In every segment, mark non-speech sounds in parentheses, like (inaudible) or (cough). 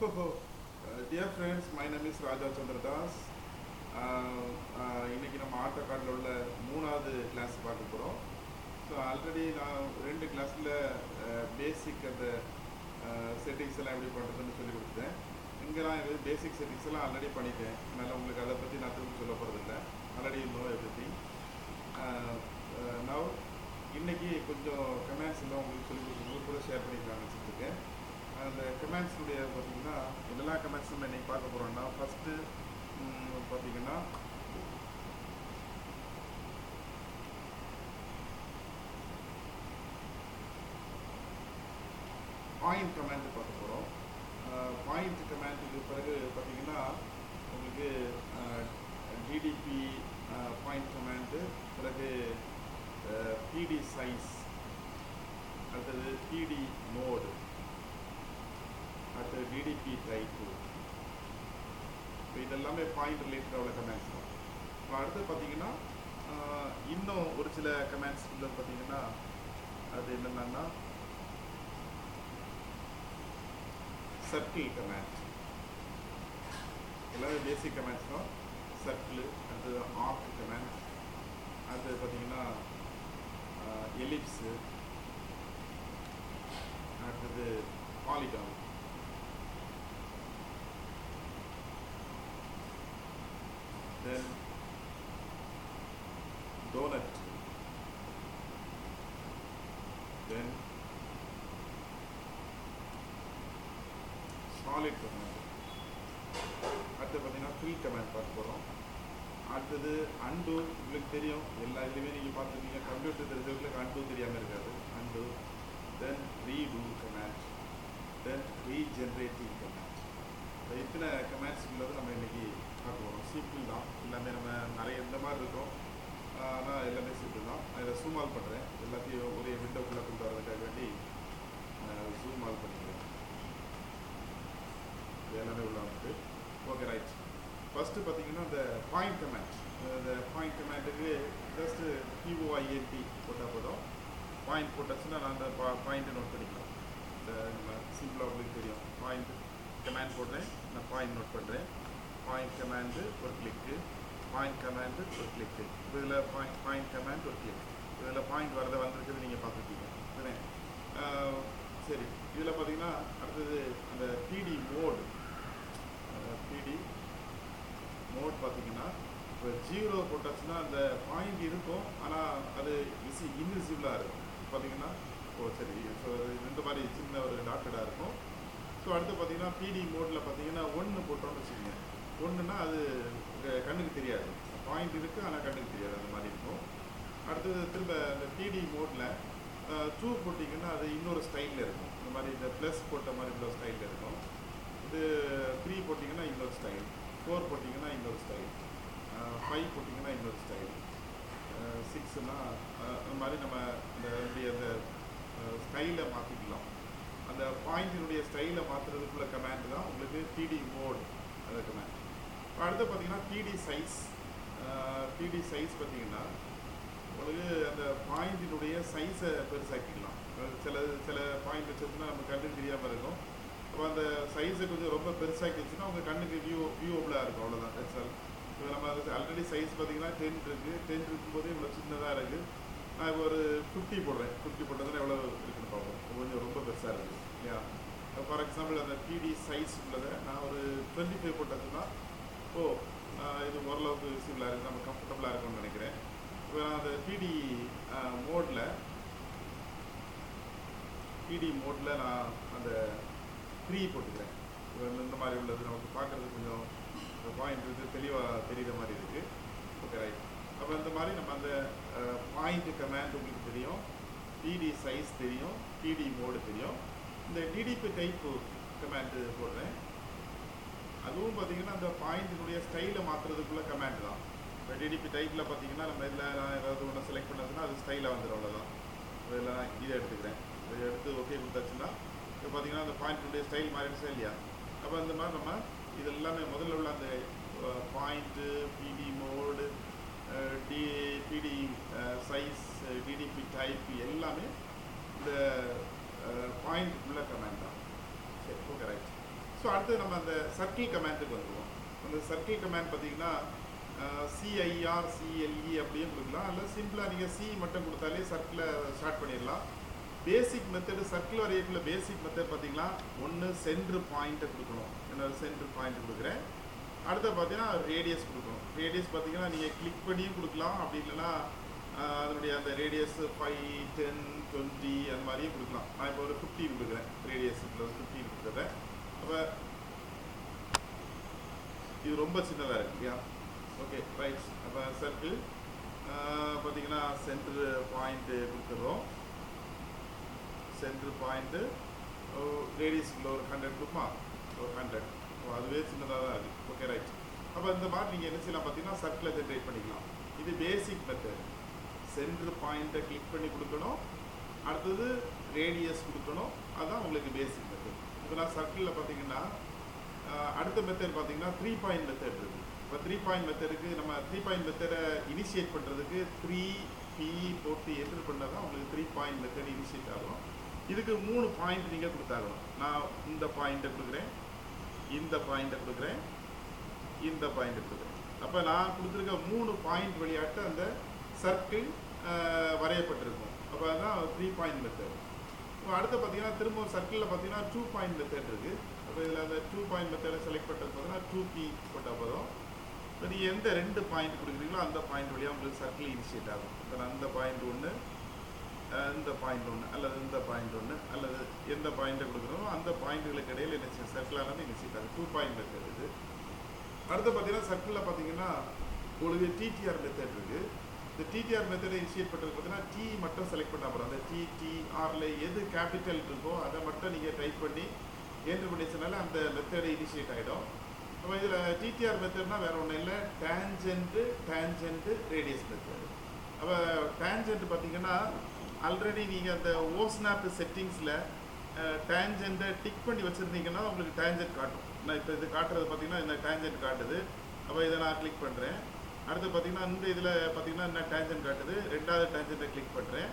Dear friends my name is Raja Chandradas இன்னைக்கு நம்ம auto கார்டில் உள்ள மூணாவது கிளாஸ் பார்க்க போகிறோம் ஸோ ஆல்ரெடி நான் ரெண்டு கிளாஸில் பேசிக் uh, அந்த uh, செட்டிங்ஸ் எல்லாம் எப்படி பண்ணுறதுன்னு சொல்லி கொடுத்தேன் இங்கே நான் இது பேசிக் செட்டிங்ஸ் எல்லாம் ஆல்ரெடி பண்ணிட்டேன். அதனால் உங்களுக்கு அதை பற்றி நான் திரும்ப சொல்ல போகிறதில்ல ஆல்ரெடி நோ எவ்ரி திங் நான் இன்னைக்கு கொஞ்சம் கமெண்ட்ஸ் எல்லாம் உங்களுக்கு சொல்லி கொடுக்கும்போது கூட ஷேர் பண்ணிக்கலாம்னு வச்சுருக்கேன் அந்த கமெண்ட்ஸுடைய பார்த்தீங்கன்னா எல்லா கமெண்ட்ஸும் நம்ம பார்க்க போகிறோம்னா ஃபஸ்ட்டு பார்த்தீங்கன்னா பாயிண்ட் கமெண்ட் பார்க்க போகிறோம் பாயிண்ட் கமெண்ட்டுக்கு பிறகு பார்த்தீங்கன்னா உங்களுக்கு ஜிடிபி பாயிண்ட் கமெண்ட்டு பிறகு பிடி சைஸ் அடுத்தது பிடி மோடு அடுத்தது டிடிபி டைப்பு இப்போ இதெல்லாமே பாயிண்ட் ரிலேட்டடாக உள்ள கமெண்ட்ஸ் தான். இப்போ அடுத்து பார்த்தீங்கன்னா இன்னும் ஒரு சில கமெண்ட்ஸ் உள்ள பார்த்தீங்கன்னா அது என்னென்னா சர்க்கிள் கமெண்ட் எல்லாமே பேசிக் கமெண்ட்ஸ் தான். சர்க்கிள் அடுத்தது ஆர்க் கமெண்ட் அடுத்தது பார்த்தீங்கன்னா எலிப்ஸு அடுத்தது polygon then donut. Then solid command அடுத்து பார்த்தீங்கன்னா ஃப்ரீ கமெண்ட் பார்க்க போகிறோம் அடுத்தது அண்டு உங்களுக்கு தெரியும். எல்லா இதுலேயுமே நீங்கள் பார்த்துருக்கீங்க கம்ப்யூட்டர் தெரிஞ்சவங்களுக்கு அண்டு தெரியாமல் இருக்காது. And then redo command then regenerating command இத்தனை கமெண்ட்ஸ் உள்ளது நம்ம இன்னைக்கு பார்க்க சிம்பிள் தான். எல்லாமே நம்ம நிறைய இந்த மாதிரி இருக்கும். ஆனால் எல்லாமே சிம்பிள் தான். அதில் இதை ஜூம் ஆல் பண்ணுறேன் எல்லாத்தையும் ஒரே விண்டோக்குள்ளே கொண்டு வரதுக்காக வேண்டி ஜூம் ஆல் பண்ணிக்கிறேன். எல்லாமே உள்ள வந்துட்டு. ஓகே ரைட் ஃபஸ்ட்டு பார்த்தீங்கன்னா இந்த பாயிண்ட் கமெண்ட் இந்த பாயிண்ட் கமெண்ட்டுக்கு ஜஸ்ட்டு பிஓஐஏடி போட்டால் போதும். பாயிண்ட் போட்டாச்சுன்னா நான் அந்த பா பாயிண்ட்டை நோட் பண்ணிக்கலாம். இந்த நம்ம சிம்பிளாக உங்களுக்கு தெரியும். பாயிண்ட் கமெண்ட் போடுறேன். நான் பாயிண்ட் நோட் பண்ணுறேன் பாயிண்ட் கமாண்டு ஒரு கிளிக்கு பாயிண்ட் கமாண்டு ஒரு கிளிக்கு இதில் பாயிண்ட் பாயிண்ட் கமாண்ட் ஒரு கிளிக் இதில் பாயிண்ட் வரத வந்திருக்கிறது நீங்கள் பார்த்துருக்கீங்க சரிண்ணே சரி. இதில் பார்த்தீங்கன்னா அடுத்தது அந்த பிடி மோடு பிடி மோட் பார்த்தீங்கன்னா இப்போ ஜீரோ போட்டாச்சுன்னா அந்த பாயிண்ட் இருக்கும். ஆனால் அது விசி இன்விசிபிளாக இருக்கும். பார்த்தீங்கன்னா ஓ சரி. ஸோ இந்த மாதிரி சின்ன ஒரு டாட்டடாக இருக்கும். ஸோ அடுத்து பார்த்தீங்கன்னா பிடி மோடில் பார்த்தீங்கன்னா ஒன்று போட்டோம்னு வச்சுக்கோங்க. ஒன்றுனா அது கண்ணுக்கு தெரியாது. பாயிண்ட் இருக்குது ஆனால் கண்ணுக்கு தெரியாது. அந்த மாதிரி இருக்கும். அடுத்தது திரும்ப இந்த டிடி மோடில் டூ போட்டிங்கன்னா அது இன்னொரு ஸ்டைலில் இருக்கும். இந்த மாதிரி இந்த ப்ளஸ் போட்ட மாதிரி இன்னொரு ஸ்டைலில் இருக்கும். இது த்ரீ போட்டிங்கன்னா இன்னொரு ஸ்டைல் ஃபோர் போட்டிங்கன்னா இன்னொரு ஸ்டைல் ஃபைவ் போட்டிங்கன்னா இன்னொரு ஸ்டைல் சிக்ஸ்னா அந்த மாதிரி நம்ம இந்த அந்த ஸ்டைலை மாற்றிக்கலாம் அந்த பாயிண்டினுடைய ஸ்டைலை மாற்றுறதுக்குள்ள கமாண்ட் தான் உங்களுக்கு டிடி மோட் அந்த கமாண்ட் அடுத்து பார்த்தீங்கன்னா பிடி சைஸ் பிடி சைஸ் பார்த்தீங்கன்னா உங்களுக்கு அந்த பாயிண்டினுடைய சைஸை பெருசாக்கிக்கலாம். சில சில பாயிண்ட் வச்சோம்னா நம்ம கண்ணுக்கு தெரியாமல் இருக்கும். அப்போ அந்த சைஸை கொஞ்சம் ரொம்ப பெருசாக்கி வச்சுன்னா உங்கள் கண்ணுக்கு வியூ வியூவபுளாக இருக்கும். அவ்வளோதான் சார் இப்போ நம்ம ஆல்ரெடி சைஸ் பார்த்தீங்கன்னா டென் இருக்குது டென் இருக்கும்போதே இவ்வளோ சின்னதாக இருக்குது நான் இப்போ ஒரு ஃபிஃப்டி போடுறேன். ஃபிஃப்டி போட்டதுன்னா எவ்வளோ இருக்குன்னு பார்ப்போம். கொஞ்சம் ரொம்ப பெருசாக இருக்குது இல்லையா? ஃபார் எக்ஸாம்பிள் அந்த பிடி சைஸ் உள்ளதை நான் ஒரு டுவெண்ட்டி ஃபைவ் போட்டதுன்னா ஓ இது ஓரளவுக்கு யூஸ்ஃபுல்லாக இருக்குது நம்ம கம்ஃபர்டபுளாக இருக்கும்னு நினைக்கிறேன். இப்போ நான் அந்த பிடி மோடில் பிடி மோடில் நான் அந்த த்ரீ போட்டுக்கிறேன். இந்த மாதிரி உள்ளது. நமக்கு பார்க்குறது கொஞ்சம் பாயிண்ட் இருக்குது தெளிவாக தெரிகிற மாதிரி இருக்குது ஓகே ரைட் அப்போ இந்த மாதிரி நம்ம அந்த பாயிண்ட் கமாண்ட் உங்களுக்கு தெரியும். டிடி சைஸ் தெரியும். டிடி மோடு தெரியும். இந்த டிடிபி டைப்பு கமாண்டு போடுறேன். அதுவும் பார்த்தீங்கன்னா அந்த பாயிண்டினுடைய ஸ்டைலை மாற்றுறதுக்குள்ள கமாண்ட் தான். இப்போ டிடிபி டைப்பில் பார்த்தீங்கன்னா நம்ம இதில் நான் ஏதாவது ஒன்று செலக்ட் பண்ணதுன்னா அது ஸ்டைலாக வந்துடும் அவ்வளோதான் இதில் நான் இதை எடுத்துக்கிறேன். இதை எடுத்து ஓகே கொடுத்தாச்சுன்னா இப்போ பார்த்தீங்கன்னா அந்த பாயிண்டினுடைய ஸ்டைல் மாறிடுச்சா இல்லையா? அப்போ இந்த மாதிரி நம்ம இது எல்லாமே முதல்ல உள்ள அந்த point PD mode D PD size DDP type எல்லாமே இந்த பாயிண்ட் உள்ள கமெண்ட் தான். சரி ஓகே ரைட் ஸோ அடுத்து நம்ம அந்த சர்க்கிள் கமாண்டுக்கு வந்துடுவோம் அந்த சர்க்கிள் கமாண்ட் பார்த்தீங்கன்னா சிஐஆர் சிஎல்இ அப்படியும் கொடுக்கலாம். அல்ல சிம்பிளாக நீங்கள் சி மட்டும் கொடுத்தாலே சர்க்கிளை ஸ்டார்ட் பண்ணிடலாம். பேசிக் மெத்தடு சர்க்கிள் வரையக்குள்ள பேசிக் மெத்தட் பார்த்தீங்கன்னா ஒன்று சென்ட்ரு பாயிண்ட்டை கொடுக்கணும். என்ன சென்ட்ரு பாயிண்ட் கொடுக்குறேன். அடுத்து பார்த்தீங்கன்னா ரேடியஸ் கொடுக்கணும். ரேடியஸ் பார்த்தீங்கன்னா நீங்கள் கிளிக் பண்ணியும் கொடுக்கலாம். அப்படி இல்லைன்னா அதனுடைய அந்த ரேடியஸ் ஃபைவ் டென் டுவெண்ட்டி அந்த மாதிரியும் கொடுக்கலாம். நான் இப்போ ஒரு ஃபிஃப்டீன் கொடுக்குறேன். ரேடியஸ் ப்ளஸ் கொடுக்குறேன். அப்போ இது ரொம்ப சின்னதாக இருக்கு இல்லையா? ஓகே ரைட் அப்போ சர்க்கிள் பார்த்தீங்கன்னா சென்ட்ரு பாயிண்ட்டு கொடுத்துட்றோம் சென்ட்ரு பாயிண்ட்டு லேடிஸ்க்குள்ள ஒரு ஹண்ட்ரட் கொடுப்பா? ஒரு ஹண்ட்ரட் அதுவே சின்னதாக தான் இருக்குது ஓகே ரைட் அப்போ இந்த மாதிரி நீங்கள் என்ன செய்யலாம் பார்த்தீங்கன்னா சர்க்கிளை ஜென்ரேட் பண்ணிக்கலாம். இது பேசிக் மெத்தட் சென்ட்ரு பாயிண்ட்டை கிளிக் பண்ணி கொடுக்கணும். அடுத்தது ரேடியஸ் கொடுக்கணும். அதுதான் உங்களுக்கு பேசிக் மெத்தட் இப்போ நான் சர்க்கிளில் பார்த்தீங்கன்னா அடுத்த மெத்தட் பார்த்தீங்கன்னா த்ரீ பாயிண்ட் மெத்தட் இருக்குது இப்போ த்ரீ பாயிண்ட் மெத்தடுக்கு நம்ம த்ரீ பாயிண்ட் மெத்தடை இனிஷியேட் பண்ணுறதுக்கு த்ரீ பி போட்டு என்டர் பண்ணால் தான் உங்களுக்கு த்ரீ பாயிண்ட் மெத்தட் இனிஷியேட் ஆகும். இதுக்கு மூணு பாயிண்ட் நீங்கள் கொடுத்தாகணும். நான் இந்த பாயிண்ட்டை கொடுக்குறேன் இந்த பாயிண்ட்டை கொடுக்குறேன் இந்த பாயிண்ட்டை கொடுக்குறேன். அப்போ நான் கொடுத்துருக்க மூணு பாயிண்ட் வழியாட்டு அந்த சர்க்கிள் வரையப்பட்டிருக்கும். அப்போ தான் த்ரீ பாயிண்ட் மெத்தட் இப்போ அடுத்து பார்த்தீங்கன்னா திரும்ப சர்க்கிளில் பார்த்தீங்கன்னா டூ பாயிண்ட் மெத்தட் இருக்குது அப்போ இதில் அந்த டூ பாயிண்ட் மெத்தடை செலக்ட் பண்ணுறது பார்த்தீங்கன்னா டூ பி போட்டால் போதும். இப்போ நீங்கள் எந்த ரெண்டு பாயிண்ட் கொடுக்குறீங்களோ அந்த பாயிண்ட் வழியாக உங்களுக்கு சர்க்கிள் இனிஷியேட் ஆகும். இப்போ அந்த பாயிண்ட் ஒன்று இந்த பாயிண்ட் ஒன்று அல்லது இந்த பாயிண்ட் ஒன்று அல்லது எந்த பாயிண்ட்டை கொடுக்குறோமோ அந்த பாயிண்ட்டுகளுக்கு இடையில் என்ன சர்க்கிளானது இனிஷியேட் ஆகும். டூ பாயிண்ட் மெத்தட் இது. அடுத்து பார்த்தீங்கன்னா சர்க்கிளில் பார்த்தீங்கன்னா உங்களுக்கு டிடிஆர் மெத்தட் இருக்குது இந்த டிடிஆர் மெத்தடை இனிஷியேட் பண்ணுறது பார்த்தீங்கன்னா டி மட்டும் செலக்ட் பண்ண போகிறோம் அந்த டி டி ஆர்ல எது கேபிட்டல் இருக்கோ அதை மட்டும் நீங்கள் டைப் பண்ணி என்ட்ரு பண்ணிச்சனால அந்த மெத்தடை இனிஷியேட் ஆகிடும் அப்போ இதில் டிடிஆர் மெத்தட்னா வேறு ஒன்றும் இல்லை. டேஞ்சென்ட்டு டேஞ்சென்ட்டு ரேடியஸ் மெத்தட் அப்போ டேஞ்சென்ட் பார்த்தீங்கன்னா ஆல்ரெடி நீங்கள் அந்த ஓஸ்னாப் செட்டிங்ஸில் டேஞ்சென்ட்டை டிக் பண்ணி வச்சுருந்தீங்கன்னா உங்களுக்கு டேஞ்சென்ட் காட்டும். நான் இப்போ இது காட்டுறது பார்த்தீங்கன்னா இந்த டேஞ்சென்ட் காட்டுது. அப்போ இதை நான் கிளிக் பண்ணுறேன் அடுத்து பார்த்தீங்கன்னா இந்த இதில் பார்த்தீங்கன்னா என்ன டேஞ்சன் காட்டுது? ரெண்டாவது டேஞ்சென்ட்டை கிளிக் பண்ணுறேன்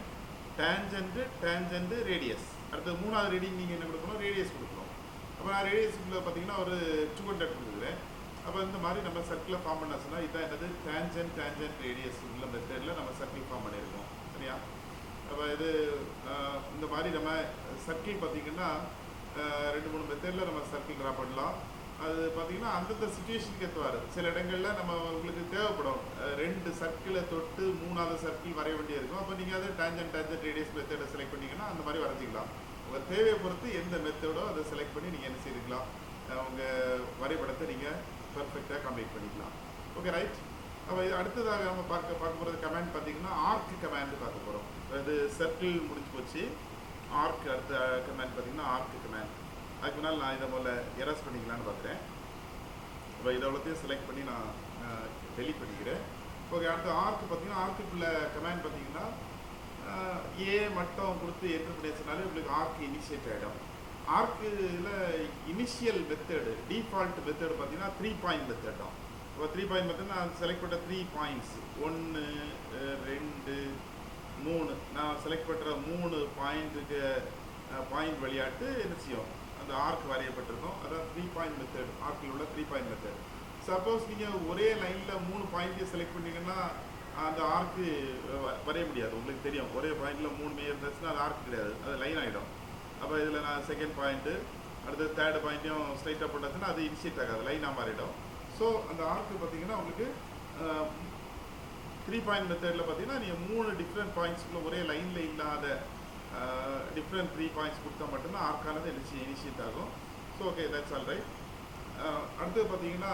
டேஞ்சென்ட்டு டேஞ்சென்ட்டு ரேடியஸ் அடுத்து மூணாவது ரீடிங் நீங்கள் என்ன கொடுக்கணும்? ரேடியஸ் கொடுக்கணும். அப்போ நான் ரேடியஸுக்குள்ள பார்த்தீங்கன்னா ஒரு டூ ஹண்ட்ரட் கொடுக்குறேன். அப்போ இந்த மாதிரி நம்ம சர்க்கிளை ஃபார்ம் பண்ண சொன்னால் இதான் என்னது? டேஞ்சென்ட் டேஞ்சென்ட் ரேடியஸ் உள்ள மெத்தடில் நம்ம சர்க்கிள் ஃபார்ம் பண்ணியிருக்கோம். சரியா? அப்போ இது இந்த மாதிரி நம்ம சர்க்கிள் பார்த்தீங்கன்னா ரெண்டு மூணு மெத்தடில் நம்ம சர்க்கிள் ட்ரா பண்ணலாம். அது பார்த்தீங்கன்னா அந்தந்த சுச்சுவேஷனுக்கு ஏற்றுவார் சில இடங்களில் நம்ம உங்களுக்கு தேவைப்படும். ரெண்டு சர்க்கிளை தொட்டு மூணாவது சர்க்கிள் வரைய வேண்டியிருக்கும் அப்போ நீங்கள் அதை டேஞ்சன் டேஞ்சன் ரேடியஸ் மெத்தடை செலக்ட் பண்ணிங்கன்னா அந்த மாதிரி வரைஞ்சிக்கலாம். உங்கள் தேவையை பொறுத்து எந்த மெத்தடோ அதை செலக்ட் பண்ணி நீங்கள் என்ன செய்துக்கலாம். உங்கள் வரைபடத்தை நீங்கள் பர்ஃபெக்டாக கம்ப்ளீட் பண்ணிக்கலாம். ஓகே ரைட் அப்போ இது அடுத்ததாக நம்ம பார்க்க பார்க்க போகிறது கமாண்ட் பார்த்தீங்கன்னா ஆர்க் கமாண்ட் பார்க்க போகிறோம் அது சர்க்கிள் முடிஞ்சு போச்சு. ஆர்க் அடுத்த கமாண்ட் பார்த்தீங்கன்னா ஆர்க் கமாண்ட் அதுக்கு முன்னால் நான் இதை முதல்ல எரஸ் பண்ணிக்கலான்னு பார்க்குறேன். இப்போ இதை அவ்வளோத்தையும் செலக்ட் பண்ணி நான் டெலிட் பண்ணிக்கிறேன். ஓகே அடுத்து ஆர்க்கு பார்த்தீங்கன்னா ஆர்க்குக்குள்ள கமாண்ட் பார்த்தீங்கன்னா ஏ மட்டும் கொடுத்து என்ட்ரு பண்ணி உங்களுக்கு ஆர்க் இனிஷியேட் ஆகிடும் ஆர்க்கில் இனிஷியல் மெத்தடு டிஃபால்ட் மெத்தடு பார்த்தீங்கன்னா த்ரீ பாயிண்ட் மெத்தட் தான் இப்போ த்ரீ பாயிண்ட் மெத்தட் நான் செலக்ட் பண்ண த்ரீ பாயிண்ட்ஸ் ஒன்று ரெண்டு மூணு. நான் செலக்ட் பண்ணுற மூணு பாயிண்ட்டுக்கு பாயிண்ட் விளையாட்டு என்ன செய்யும்? அந்த ஆர்க் வரையப்பட்டிருக்கும். அதான் த்ரீ பாயிண்ட் மெத்தட் ஆர்க்கில் உள்ள த்ரீ பாயிண்ட் மெத்தட் சப்போஸ் நீங்கள் ஒரே லைனில் மூணு பாயிண்ட்டையும் செலக்ட் பண்ணீங்கன்னா அந்த ஆர்க்கு வரைய முடியாது. உங்களுக்கு தெரியும். ஒரே பாயிண்டில் மூணு மே இருந்துச்சுன்னா அது ஆர்க் கிடையாது. அது லைன் ஆகிடும் அப்போ இதில் நான் செகண்ட் பாயிண்ட்டு அடுத்து தேர்ட் பாயிண்ட்டையும் ஸ்ட்ரைட்டாக போட்டாச்சுன்னா அது இனிஷியேட் ஆகாது. லைனாக மாறிடும். ஸோ அந்த ஆர்க்கு பார்த்தீங்கன்னா உங்களுக்கு த்ரீ பாயிண்ட் மெத்தடில் பார்த்தீங்கன்னா நீங்கள் மூணு டிஃப்ரெண்ட் பாயிண்ட்ஸ்க்குள்ள ஒரே லைனில் இல்லாத டிஃப்ரெண்ட் த்ரீ பாயிண்ட்ஸ் கொடுத்தா மட்டும்தான் ஆர்க்கானது இனிஷி இனிஷியேட் ஆகும். So okay that's all right அடுத்தது பார்த்தீங்கன்னா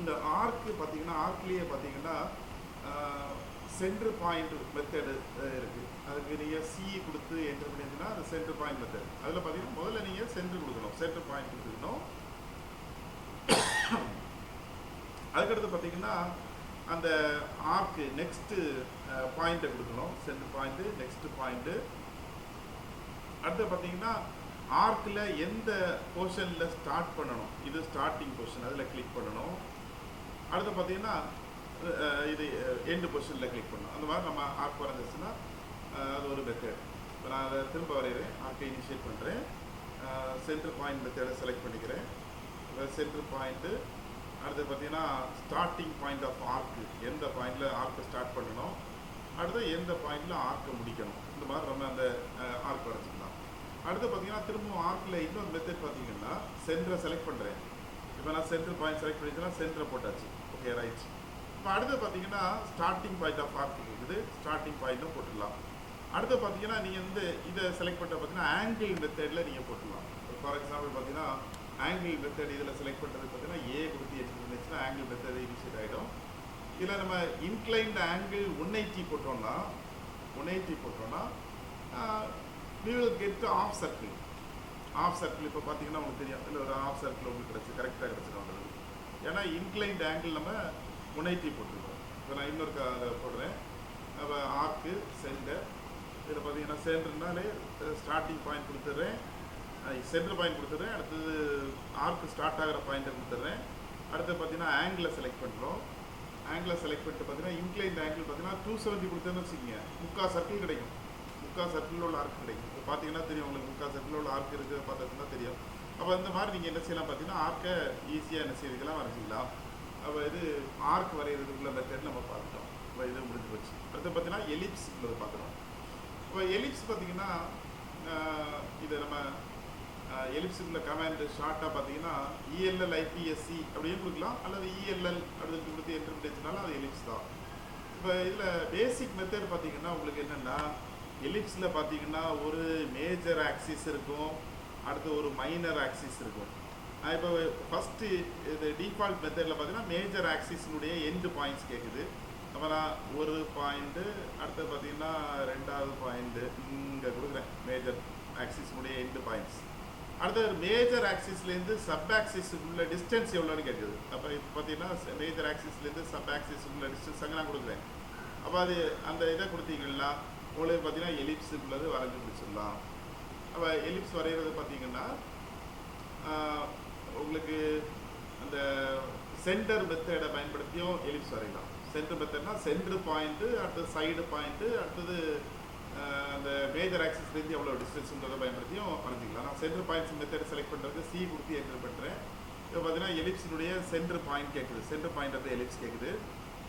இந்த ஆர்க்கு பார்த்தீங்கன்னா ஆர்க்லேயே பார்த்தீங்கன்னா சென்டர் பாயிண்ட் மெத்தடு இருக்குது அதுக்கு நீங்கள் சி கொடுத்து என்டர் பண்ணியிருந்தீங்கன்னா அது சென்டர் பாயிண்ட் மெத்தட் அதில் பார்த்தீங்கன்னா முதல்ல நீங்கள் சென்டர் கொடுக்கணும். Centre point கொடுத்துக்கணும். (coughs) அதுக்கடுத்து பார்த்தீங்கன்னா அந்த ஆர்க்கு நெக்ஸ்ட்டு பாயிண்ட்டை கொடுக்கணும். சென்ட் பாயிண்ட்டு நெக்ஸ்ட் பாயிண்ட்டு அடுத்து பார்த்தீங்கன்னா ஆர்க்கில் எந்த போர்ஷனில் ஸ்டார்ட் பண்ணணும்? இது ஸ்டார்டிங் போர்ஷன் அதில் கிளிக் பண்ணணும். அடுத்து பார்த்தீங்கன்னா இது எண்டு பொசிஷனில் கிளிக் பண்ணணும். அந்த மாதிரி நம்ம ஆர்க் வரைஞ்சிச்சுன்னா அது ஒரு மெத்தட் இப்போ நான் அதை திரும்ப வரைகிறேன். ஆர்க்கை இனிஷியேட் பண்ணுறேன் சென்டர் பாயிண்ட் மெத்தடை செலக்ட் பண்ணிக்கிறேன். சென்டர் பாயிண்ட்டு அடுத்து பார்த்தீங்கன்னா ஸ்டார்டிங் பாயிண்ட் ஆஃப் ஆர்க்கு எந்த பாயிண்டில் ஆர்க்கை ஸ்டார்ட் பண்ணணும்? அடுத்து எந்த பாயிண்டில் ஆர்க்கை முடிக்கணும்? இந்த மாதிரி நம்ம அந்த ஆர்க் வரைச்சிக்கலாம் அடுத்து பார்த்தீங்கன்னா திரும்பவும் ஆர்க்கில் இன்னொரு மெத்தட் பார்த்தீங்கன்னா சென்டரை செலக்ட் பண்ணுறேன் இப்போ நான் சென்டர் பாயிண்ட் செலக்ட் பண்ணிச்சுன்னா சென்டரை போட்டாச்சு. ஓகே ரைட் இப்போ அடுத்து பார்த்தீங்கன்னா ஸ்டார்டிங் பாயிண்ட் ஆஃப் ஆர்க் இருக்குது. ஸ்டார்டிங் பாயிண்ட்டும் போட்டுடலாம். அடுத்து பார்த்தீங்கன்னா நீங்கள் வந்து இதை செலக்ட் பண்ண பார்த்தீங்கன்னா ஆங்கிள் மெத்தடில் நீங்கள் போட்டுடலாம். ஃபார் எக்ஸாம்பிள் பார்த்தீங்கன்னா ஆங்கிள் மெத்தட் இதில் செலக்ட் பண்ணுறது பார்த்தீங்கன்னா ஏ கொடுத்து எட்டு இருந்துச்சுன்னா ஆங்கிள் மெத்தட் இனிஷியேட் ஆகிடும் இதில் நம்ம இன்க்ளைன்ட் ஆங்கிள் ஒன் எயிட்டி போட்டோம்னா ஒன் எயிட்டி போட்டோம்னா we will get half circle half circle இப்போ பார்த்தீங்கன்னா உங்களுக்கு தெரியும். இல்லை ஒரு ஆஃப் சர்க்கிள் உங்களுக்கு கிடச்சி கரெக்டாக கிடச்சிடும் உங்களுக்கு ஏன்னா இன்க்ளைன்ட் ஆங்கிள் நம்ம ஒன் எயிட்டி போட்டிருக்கோம். இப்போ நான் இன்னொரு க- அதை போடுறேன். அப்போ ஆர்க்கு சென்டர் இதில் பார்த்தீங்கன்னா சென்டர்னாலே ஸ்டார்டிங் பாயிண்ட் கொடுத்துட்றேன். சென்டர் பாயிண்ட் கொடுத்துட்றேன் அடுத்தது ஆர்க்கு ஸ்டார்ட் ஆகிற பாயிண்ட்டை கொடுத்துட்றேன் அடுத்து பார்த்தீங்கன்னா ஆங்கிளை செலக்ட் பண்ணுறோம் ஆங்கிளை செலக்ட் பண்ணிட்டு பார்த்தீங்கன்னா இன்க்ளைண்ட் ஆங்கிள் பார்த்தீங்கன்னா டூ செவன்ட்டி கொடுத்தேன்னு வச்சுக்கோங்க. முக்கா சர்க்கிள் கிடைக்கும். முக்கா சர்க்கிள் உள்ள ஆர்க் கிடைக்கும். இப்போ பார்த்தீங்கன்னா தெரியும் உங்களுக்கு முக்கா சர்க்கிள் உள்ள ஆர்க் இருக்குது பார்த்ததுன்னா தெரியும். அப்போ இந்த மாதிரி நீங்கள் என்ன செய்யலாம் பார்த்தீங்கன்னா ஆர்க்கை ஈஸியாக என்ன செய்யறதுக்கெல்லாம் வரைஞ்சிக்கலாம் அப்போ இது ஆர்க் வரைகிறதுக்குள்ள மெத்தட் நம்ம பார்த்துட்டோம். இப்போ இது முடிஞ்சு போச்சு. அடுத்து பார்த்தீங்கன்னா எலிப்ஸ் பார்க்குறோம். இப்போ எலிப்ஸ் பார்த்தீங்கன்னா இதை நம்ம எலிப்ஸுக்குள்ள கமாண்ட் ஷார்ட்டாக பார்த்தீங்கன்னா இஎல்எல் ஐபிஎஸ்சி அப்படியே கொடுக்கலாம். அல்லது இஎல்எல் அப்படின்னு கொடுத்து என்டர்பிரேஜ்னாலும் அது எலிப்ஸ் தான். இப்போ இதில் பேசிக் மெத்தட் பார்த்தீங்கன்னா உங்களுக்கு என்னென்னா எலிப்ஸில் பார்த்தீங்கன்னா ஒரு மேஜர் ஆக்சிஸ் இருக்கும். அடுத்து ஒரு மைனர் ஆக்சிஸ் இருக்கும். நான் இப்போ ஃபஸ்ட்டு இது டிஃபால்ட் மெத்தடில் பார்த்தீங்கன்னா மேஜர் ஆக்சிஸினுடைய எண்டு பாயிண்ட்ஸ் கேட்குது அப்புறம் ஒரு பாயிண்ட்டு அடுத்து பார்த்தீங்கன்னா ரெண்டாவது பாயிண்ட்டு இங்கே கொடுக்குறேன். மேஜர் ஆக்சிஸினுடைய எண்டு பாயிண்ட்ஸ் அடுத்தது மேஜர் ஆக்சிஸ்லேருந்து சப் ஆக்சிஸுக்குள்ள டிஸ்டன்ஸ் எவ்வளோன்னு கேட்குது அப்போ இப்போ பார்த்தீங்கன்னா மேஜர் ஆக்சிஸ்லேருந்து சப் ஆக்சிஸுக்குள்ள டிஸ்டன்ஸ் அங்கே நான் கொடுக்குறேன். அப்போ அது அந்த இதை கொடுத்தீங்கன்னா உங்களுக்கு பார்த்தீங்கன்னா எலிப்ஸுக்குள்ளது வரைஞ்சி முடிச்சிடலாம். அப்போ எலிப்ஸ் வரைகிறது பார்த்தீங்கன்னா உங்களுக்கு அந்த சென்டர் மெத்தடை பயன்படுத்தியும் எலிப்ஸ் வரையலாம். சென்டர் மெத்தட்னா சென்டர் பாயிண்ட்டு அடுத்தது சைடு பாயிண்ட்டு அடுத்தது அந்த மேஜர் ஆக்சிஸ்லேருந்து எவ்வளோ டிஸ்டன்ஸ்ன்றதை பயன்படுத்தியும் வரைஞ்சிக்கலாம் நான் சென்டர் பாயிண்ட்ஸ் மெத்தட் செலக்ட் பண்ணுறது சி கொடுத்து என்டர் பண்ணுறேன் இப்போ பார்த்தீங்கன்னா எலிப்ஸினுடைய சென்டர் பாயிண்ட் கேட்குது சென்டர் பாயிண்ட் ஆஃப் எலிப்ஸ் கேட்குது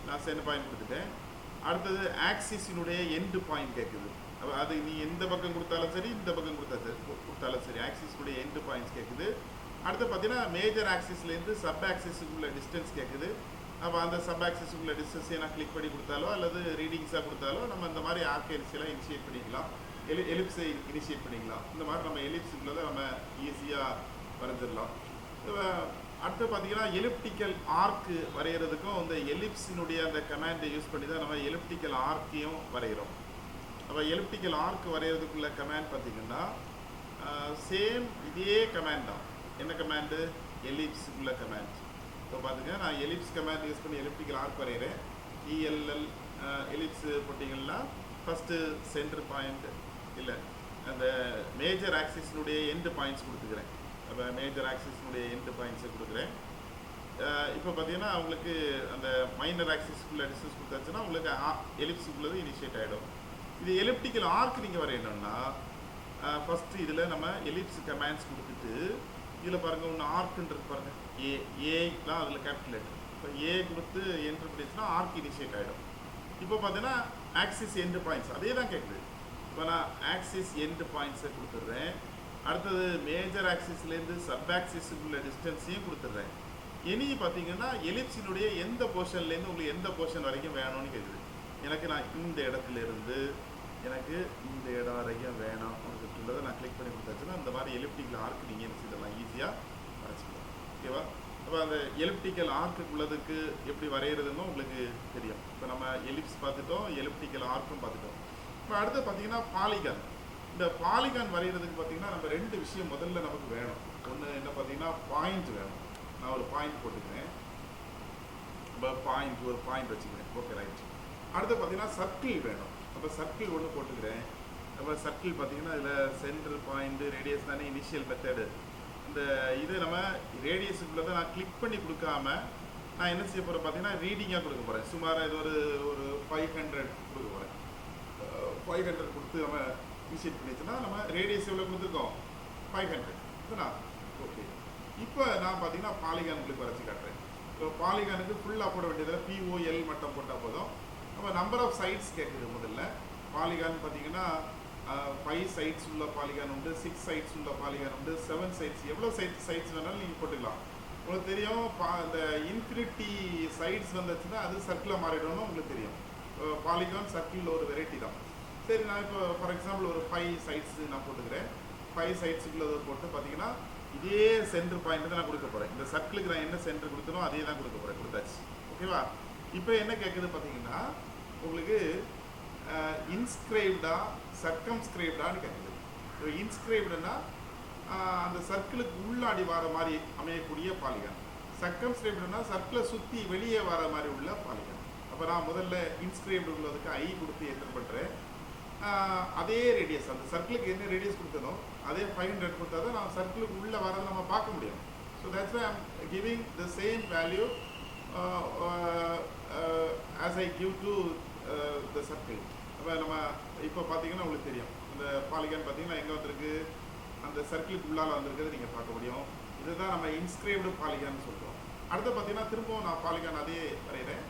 நான் சென்டர் பாயிண்ட் கொடுத்துட்டேன். அடுத்தது ஆக்சிஸினுடைய எண்டு பாயிண்ட் கேட்குது அப்போ அது நீ எந்த பக்கம் கொடுத்தாலும் சரி இந்த பக்கம் கொடுத்தா சரி கொடுத்தாலும் சரி ஆக்சிஸினுடைய எண்டு பாயிண்ட்ஸ் கேட்குது அடுத்து பார்த்தீங்கன்னா மேஜர் ஆக்சிஸ்லேருந்து சப் ஆக்சிஸுக்குள்ள டிஸ்டன்ஸ் கேட்குது அப்போ அந்த சப் ஆக்சிஸுக்குள்ள டிஸ்டன்ஸே நான் கிளிக் பண்ணி கொடுத்தாலோ அல்லது ரீடிங்ஸாக கொடுத்தாலோ நம்ம இந்த மாதிரி ஆர்கேரிசியெல்லாம் இனிஷியேட் பண்ணிக்கலாம். எலி எலிப்ஸை இனிஷியேட் பண்ணிக்கலாம். இந்த மாதிரி நம்ம எலிப்ஸுக்குள்ளதை நம்ம ஈஸியாக வரைஞ்சிடலாம். இப்போ அடுத்து பார்த்தீங்கன்னா எலிப்டிக்கல் ஆர்க்கு வரைகிறதுக்கும் இந்த எலிப்ஸினுடைய அந்த கமாண்டை யூஸ் பண்ணி தான் நம்ம எலிப்டிக்கல் ஆர்க்கையும் வரைகிறோம் அப்போ எலிப்டிக்கல் ஆர்க் வரைகிறதுக்குள்ள கமாண்ட் பார்த்தீங்கன்னா சேம் இதே கமாண்ட் தான். என்ன கமாண்டு எலிப்ஸுக்குள்ள கமாண்ட் இப்போ பார்த்துங்க நான் எலிப்ஸ் கமேண்ட் யூஸ் பண்ணி எலிப்டிக்கல் ஆர்க் வரைகிறேன். இஎல்எல் எலிப்ஸு போட்டிங்கன்னா ஃபஸ்ட்டு சென்டர் பாயிண்ட் இல்லை அந்த மேஜர் ஆக்சிஸ்னுடைய எண்டு பாயிண்ட்ஸ் கொடுத்துக்கிறேன். அப்போ மேஜர் ஆக்சிஸ்னுடைய எண்டு பாயிண்ட்ஸை கொடுக்குறேன். இப்போ பார்த்தீங்கன்னா அவங்களுக்கு அந்த மைனர் ஆக்சிஸ்க்குள்ளே டிஸ்டன்ஸ் கொடுத்தாச்சுன்னா உங்களுக்கு எலிப்ஸுக்குள்ளது இனிஷியேட் ஆகிடும் இது எலிப்டிக்கல் ஆர்க் நீங்கள் வரையணும்னா ஃபஸ்ட்டு இதில் நம்ம எலிப்ஸ் கமேண்ட்ஸ் கொடுத்துட்டு இதில் பாருங்கள் ஒன்று ஆர்க்குன்றது பாருங்கள் ஏ ஏலாம் அதில் கேபிட்டல் லெட்டர் இப்போ ஏ கொடுத்து என்ட்ரு பண்ணிச்சுன்னா ஆர்க் இனிஷியேட் ஆகிடும் இப்போ பார்த்தீங்கன்னா ஆக்சிஸ் எண்டு பாயிண்ட்ஸ் அதே தான் கேட்குது இப்போ நான் ஆக்சிஸ் எண்டு பாயிண்ட்ஸை கொடுத்துட்றேன். அடுத்தது மேஜர் ஆக்சிஸ்லேருந்து சப் ஆக்சிஸுக்குள்ள டிஸ்டன்ஸையும் கொடுத்துட்றேன். இனி பார்த்தீங்கன்னா எலிப்ஸினுடைய எந்த போர்ஷன்லேருந்து உங்களுக்கு எந்த போர்ஷன் வரைக்கும் வேணும்னு கேட்குது எனக்கு நான் இந்த இடத்துலேருந்து எனக்கு இந்த இடம் வரைக்கும் வேணாம் உள்ளதை நான் கிளிக் பண்ணி கொடுத்தாச்சுன்னா இந்த மாதிரி எலிப்டிக்கில் ஆர்க் நீங்கள் என்ன செய்யலாம்? ஈஸியாக வரைச்சிக்கலாம். ஓகேவா? அப்போ அந்த எலிப்டிக்கல் ஆர்க்குள்ளதுக்கு எப்படி வரைகிறதுன்னு உங்களுக்கு தெரியும். இப்போ நம்ம எலிப்ஸ் பார்த்துட்டோம் எலிப்டிக்கல் ஆர்க்கும் பார்த்துட்டோம். இப்போ அடுத்து பார்த்தீங்கன்னா பாலிகான். இந்த பாலிகான் வரைகிறதுக்கு பார்த்தீங்கன்னா நம்ம ரெண்டு விஷயம் முதல்ல நமக்கு வேணும். ஒன்று என்ன பார்த்தீங்கன்னா பாயிண்ட் வேணும். நான் ஒரு பாயிண்ட் போட்டுக்கிறேன். இப்போ பாயிண்ட் ஒரு பாயிண்ட் வச்சுக்கிறேன். ஓகே ரைட் அடுத்து பார்த்தீங்கன்னா சர்க்கிள் வேணும். அப்போ சர்க்கிள் ஒன்று போட்டுக்கிறேன். அப்போ சர்க்கிள் பார்த்தீங்கன்னா இதில் சென்ட்ரல் பாயிண்ட்டு ரேடியஸ் தானே இனிஷியல் மெத்தடு இந்த இது நம்ம ரேடியஸுக்குள்ளே தான் நான் கிளிக் பண்ணி கொடுக்காம நான் என்ன செய்ய போகிறேன் பார்த்தீங்கன்னா ரீடிங்காக கொடுக்க போகிறேன் சுமார் இது ஒரு ஒரு ஃபைவ் ஹண்ட்ரட் கொடுக்க போகிறேன் ஃபைவ் ஹண்ட்ரட் கொடுத்து நம்ம இனிஷியேட் பண்ணிச்சுன்னா நம்ம ரேடியஸ் எவ்வளோ கொடுத்துருக்கோம்? ஃபைவ் ஹண்ட்ரட் இதுனா ஓகே இப்போ நான் பார்த்தீங்கன்னா பாலிகான் வரைச்சி காட்டுறேன். இப்போ பாலிகானுக்கு ஃபுல்லாக போட வேண்டியதில் பிஓஎல் மட்டும் போட்டால் போதும். நம்ம நம்பர் ஆஃப் சைட்ஸ் கேட்குது முதல்ல. பாலிகான் பார்த்தீங்கன்னா ஃபைவ் சைட்ஸ் உள்ள பாலிகான் உண்டு சிக்ஸ் சைட்ஸ் உள்ள பாலிகான் உண்டு செவன் சைட்ஸ் எவ்வளோ சைட் சைட்ஸ் வேணாலும் நீங்கள் போட்டுக்கலாம். உங்களுக்கு தெரியும் பா இந்த இன்ஃபினிட்டி சைட்ஸ் வந்துச்சுன்னா அது சர்க்கிளாக மாறிடணும்னு உங்களுக்கு தெரியும். பாலிகான் சர்க்கிளில் ஒரு வெரைட்டி தான். சரி நான் இப்போ ஃபார் எக்ஸாம்பிள் ஒரு ஃபைவ் சைட்ஸ் நான் போட்டுக்கிறேன். ஃபைவ் சைட்ஸுக்குள்ளது போட்டு பார்த்தீங்கன்னா இதே சென்டர் பாயிண்ட் தான் நான் கொடுக்க போகிறேன் இந்த சர்க்கிளுக்கு நான் என்ன சென்டர் கொடுத்தனோ அதே தான் கொடுக்க போகிறேன் கொடுத்தாச்சு. ஓகேவா இப்போ என்ன கேட்குது பார்த்தீங்கன்னா உங்களுக்கு இன்ஸ்கிரைப்டா சர்க்கம்ஸ்கிரைப்டான்னு கேட்குது இன்ஸ்கிரைப்டுனா அந்த சர்க்கிளுக்கு உள்ளாடி வர மாதிரி அமையக்கூடிய பாலிகன். சர்க்கம்ஸ்கிரைப்டுனா சர்க்கிளை சுற்றி வெளியே வர மாதிரி உள்ள பாலிகன். அப்போ நான் முதல்ல இன்ஸ்கிரைப்டு உள்ளதுக்கு ஐ கொடுத்து என்டர் பண்ணுறேன் அதே ரேடியஸ் அந்த சர்க்கிளுக்கு என்ன ரேடியஸ் கொடுத்தனோ அதே ஃபைவ் ஹண்ட்ரட் கொடுத்தா தான் நான் சர்க்கிளுக்கு உள்ளே வரதை நம்ம பார்க்க முடியும். So that's I am giving the same value as I give to the circle அப்போ நம்ம இப்போ பார்த்தீங்கன்னா உங்களுக்கு தெரியும். அந்த பாலிகான் பார்த்தீங்கன்னா எங்கே வந்திருக்கு? அந்த சர்க்கிளுக்கு உள்ளால் வந்திருக்கிறது நீங்கள் பார்க்க முடியும். இதுதான் நம்ம இன்ஸ்கிரைப்டு பாலிகான்னு சொல்கிறோம் அடுத்து பார்த்தீங்கன்னா திரும்பவும் நான் பாலிகான் அதே வரைகிறேன்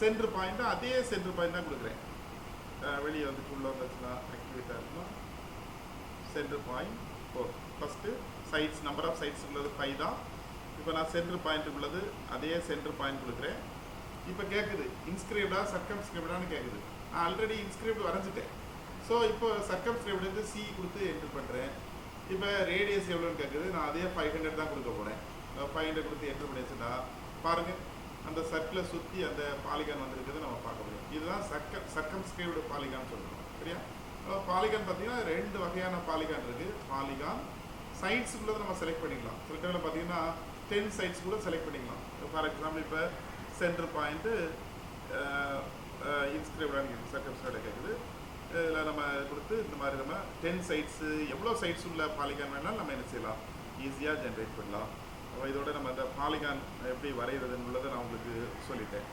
சென்ட்ரு பாயிண்ட்டு அதே சென்ட்ரு பாயிண்ட் தான் கொடுக்குறேன். வெளியே வந்துட்டு உள்ள வந்துச்சுன்னா ஆக்டிவேட்டாக இருக்கும்? Centre point four first sides number of sides உள்ளது ஃபைவ் தான். இப்போ நான் சென்ட்ரு பாயிண்ட் உள்ளது அதே சென்ட்ரு பாயிண்ட் கொடுக்குறேன். இப்போ கேட்குது இன்ஸ்கிரிப்டா சர்க்கம்ஸ்கிரிப்டான்னு கேட்குது நான் ஆல்ரெடி இன்ஸ்கிரிப்ட் வரைஞ்சிட்டேன். ஸோ இப்போ சர்க்கம்ஸ்கிரைப்டு வந்து சி கொடுத்து என்ட்ரு பண்ணுறேன் இப்போ ரேடியஸ் எவ்வளோன்னு கேட்குது நான் அதே ஃபைவ் ஹண்ட்ரட் தான் கொடுக்க போகிறேன் ஃபைவ் ஹண்ட்ரட் கொடுத்து என்ட்ரு வச்சுட்டா பாருங்கள் அந்த சர்க்கிளை சுற்றி அந்த பாலிகான் வந்திருக்கிறது நம்ம பார்க்க முடியும். இதுதான் சர்க்க சர்க்கம்ஸ்கிரைப்டு பாலிகான் சொல்கிறோம் சரியா? பாலிகான் பார்த்தீங்கன்னா ரெண்டு வகையான பாலிகான் இருக்குது பாலிகான் சைட்ஸுக்குள்ளதை நம்ம செலக்ட் பண்ணிக்கலாம். சில டைமில் பார்த்தீங்கன்னா டென் சைட்ஸ் கூட செலக்ட் பண்ணிக்கலாம். ஃபார் எக்ஸாம்பிள் இப்போ சென்ட்ரு பாயிண்ட்டு இன்ஸ்கிரிப்டான சர்க்கிஸ்டோட கேட்குது இதில் நம்ம கொடுத்து இந்த மாதிரி நம்ம டென் சைட்ஸு எவ்வளோ சைட்ஸ் உள்ள பாலிகான் வேணாலும் நம்ம என்ன செய்யலாம்? ஈஸியாக ஜென்ரேட் பண்ணலாம். அப்போ இதோட நம்ம இந்த பாலிகான் எப்படி வரைகிறதுன்னு உள்ளதை நான் உங்களுக்கு சொல்லிட்டேன்.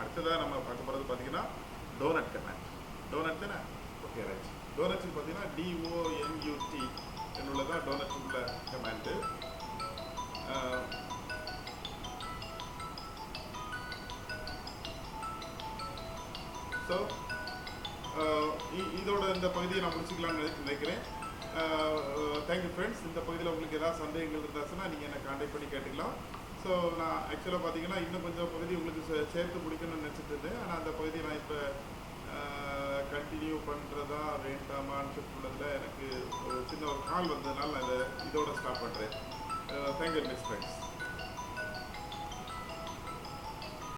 அடுத்ததாக நம்ம பார்க்க போகிறது பார்த்தீங்கன்னா டோனட் கமெண்ட் டோனட் தானே? ஓகே ரைட் டோனட்ஸ் பார்த்தீங்கன்னா D O N U T என்னுள்ளதான் donut உள்ள கமெண்ட்டு ஸோ uh, இதோட இந்த பகுதியை நான் முடிச்சுக்கலாம்னு நினைக்கிறேன். Uh, uh, தேங்க்யூ ஃப்ரெண்ட்ஸ் இந்த பகுதியில் உங்களுக்கு ஏதாவது சந்தேகங்கள் இருந்தாச்சுன்னா நீங்கள் என்னை காண்டாக்ட் பண்ணி கேட்டுக்கலாம். ஸோ நான் ஆக்சுவலாக பார்த்தீங்கன்னா இன்னும் கொஞ்சம் பகுதி உங்களுக்கு சே- சேர்த்து பிடிக்கணும்னு நினச்சிட்டு இருந்தேன். ஆனால் அந்த பகுதியை நான் இப்போ கண்டினியூ பண்ணுறதா வேண்டாமான்னு சொல்லிட்டு எனக்கு ஒரு சின்ன ஒரு கால் வந்ததுனால நான் இதை இதோட ஸ்டாப் பண்ணுறேன் தேங்க்யூ மிஸ் ஃப்ரெண்ட்ஸ்